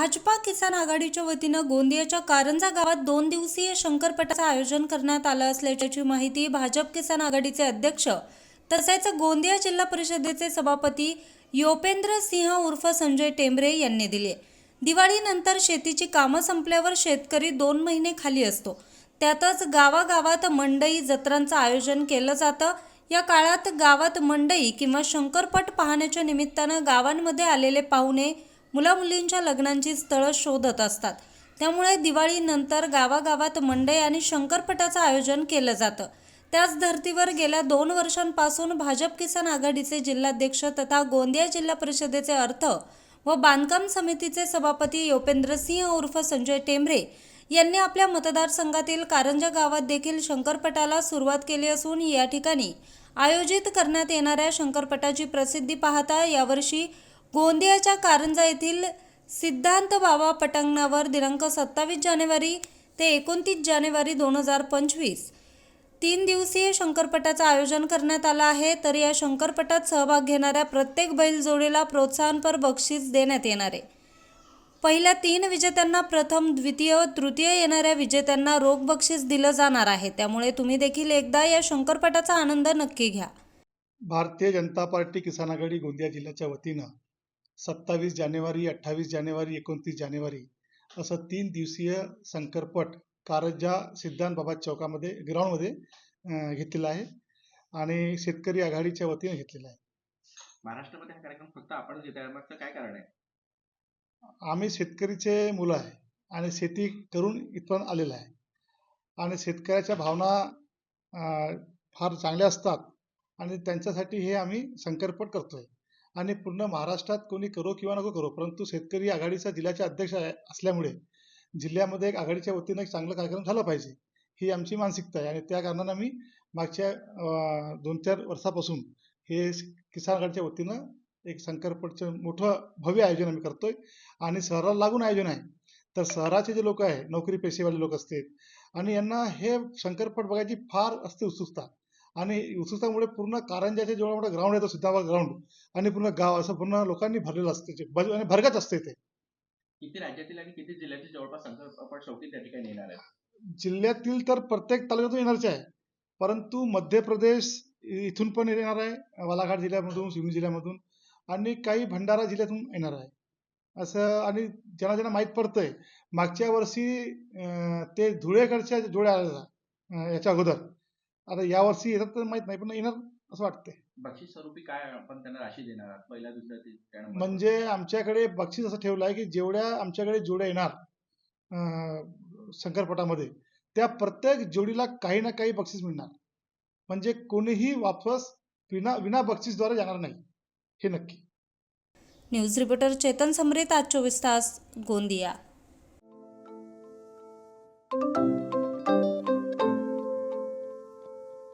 भाजपा किसान आघाडीच्या वतीनं गोंदियाच्या कारंजा गावात दोन दिवसीय शंकरपटाचं आयोजन करण्यात आलं असल्याची माहिती भाजप किसान आघाडीचे अध्यक्ष तसेच गोंदिया जिल्हा परिषदेचे सभापती योपेंद्र सिंह उर्फ संजय टेंबरे यांनी दिली. दिवाळीनंतर शेतीची कामं संपल्यावर शेतकरी दोन महिने खाली असतो. त्यातच गावागावात मंडई जत्रांचं आयोजन केलं जातं. या काळात गावात मंडई किंवा शंकरपट पाहण्याच्या निमित्तानं गावांमध्ये आलेले पाहुणे मुलामुलींच्या लग्नांची स्थळं शोधत असतात. त्यामुळे दिवाळीनंतर गावागावात मंडई आणि शंकरपटाचं आयोजन केलं जातं. त्याच धर्तीवर गेल्या दोन वर्षांपासून भाजप किसान आघाडीचे जिल्हाध्यक्ष तथा गोंदिया जिल्हा परिषदेचे अर्थ व बांधकाम समितीचे सभापती योपेंद्र सिंह उर्फ संजय टेंबरे यांनी आपल्या मतदारसंघातील कारंजा गावात देखील शंकरपटाला सुरुवात केली असून या ठिकाणी आयोजित करण्यात येणाऱ्या शंकरपटाची प्रसिद्धी पाहता यावर्षी गोंदियाच्या कारंजा येथील सिद्धांत बाबा पटांगणावर दिनांक सत्तावीस जानेवारी ते एकोणतीस जानेवारी दोन हजार पंचवीस. तीन दिवसीय शंकरपटाचं आयोजन करण्यात आलं आहे. तर या शंकरपटात सहभाग घेणाऱ्या प्रत्येक बैलजोडीला प्रोत्साहनपर बक्षीस देण्यात येणार आहे. पहिल्या तीन विजेत्यांना प्रथम द्वितीय व तृतीय येणाऱ्या विजेत्यांना रोख बक्षीस दिलं जाणार आहे. त्यामुळे तुम्ही देखील एकदा या शंकरपटाचा आनंद नक्की घ्या. भारतीय जनता पार्टी किसान आघाडी गोंदिया जिल्ह्याच्या वतीनं सत्तावीस जानेवारी अठ्ठावीस जानेवारी एकोणतीस जानेवारी असं तीन दिवसीय शंकरपट कारंजा सिद्धांत बाबा चौकामध्ये ग्राउंडमध्ये घेतलेला आहे आणि शेतकरी आघाडीच्या वतीने घेतलेला आहे. महाराष्ट्रामध्ये हा कार्यक्रम फक्त मागचं काय कारण आहे? आम्ही शेतकरीचे मुलं आहे आणि शेती करून इथपर्यंत आलेलं आहे. आणि शेतकऱ्याच्या भावना फार चांगल्या असतात आणि त्यांच्यासाठी हे आम्ही शंकरपट करतोय. आणि पूर्ण महाराष्ट्रात कोणी करो किंवा नको करो परंतु शेतकरी आघाडीचा जिल्ह्याचे अध्यक्ष आहे असल्यामुळे जिल्ह्यामध्ये एक आघाडीच्या वतीनं एक चांगला कार्यक्रम झाला पाहिजे ही आमची मानसिकता आहे. आणि त्या कारणानं आम्ही मागच्या दोन चार वर्षापासून हे किसान आघाडीच्या वतीनं एक शंकरपटचं मोठं भव्य आयोजन आम्ही करतोय. आणि शहराला लागून आयोजन आहे. तर शहराचे जे लोक आहे नोकरी पेशेवाले लोक असतात. आणि यांना हे शंकरपट बघायची फार असते उत्सुकता. आणि उत्सुकतामुळे पूर्ण कारंजाचे जेवढा मोठा ग्राउंड आहे तो सिद्धाबाग ग्राउंड आणि पूर्ण गाव असं पूर्ण लोकांनी भरलेलं असते ते. भर- आणि भरगत असते ते. किती राज्यातील आणि किती जिल्ह्यातील जवळपास संकल्पपट शेवटी त्या ठिकाणी येणार आहे जिल्ह्यातील तर प्रत्येक तालुक्यातून येणारच आहे. परंतु मध्य प्रदेश इथून पण येणार आहे बालाघाट जिल्ह्यामधून शिवनी जिल्ह्यामधून आणि काही भंडारा जिल्ह्यातून येणार आहे. असं आणि ज्यांना ज्यांना माहीत पडतंय मागच्या वर्षी ते धुळेकडच्या जोड्या याच्या अगोदर. आता यावर्षी येतात तर माहीत नाही पण येणार असं वाटतंय. बक्षीस स्वरूपी काय आपण त्यांना राशी देणार आहात? नंबर म्हणजे आमच्याकडे बक्षीस असं ठेवलं आहे की जेवढ्या आमच्याकडे जोड्या येणार अं, शंकरपटामध्ये त्या प्रत्येक जोडीला काही ना काही बक्षीस मिळणार. म्हणजे कोणीही वापस विना विना बक्षीसद्वारे जाणार नाही. हे नक्की. न्यूज रिपोर्टर चेतन समरीत आज चोवीस तास गोंदिया.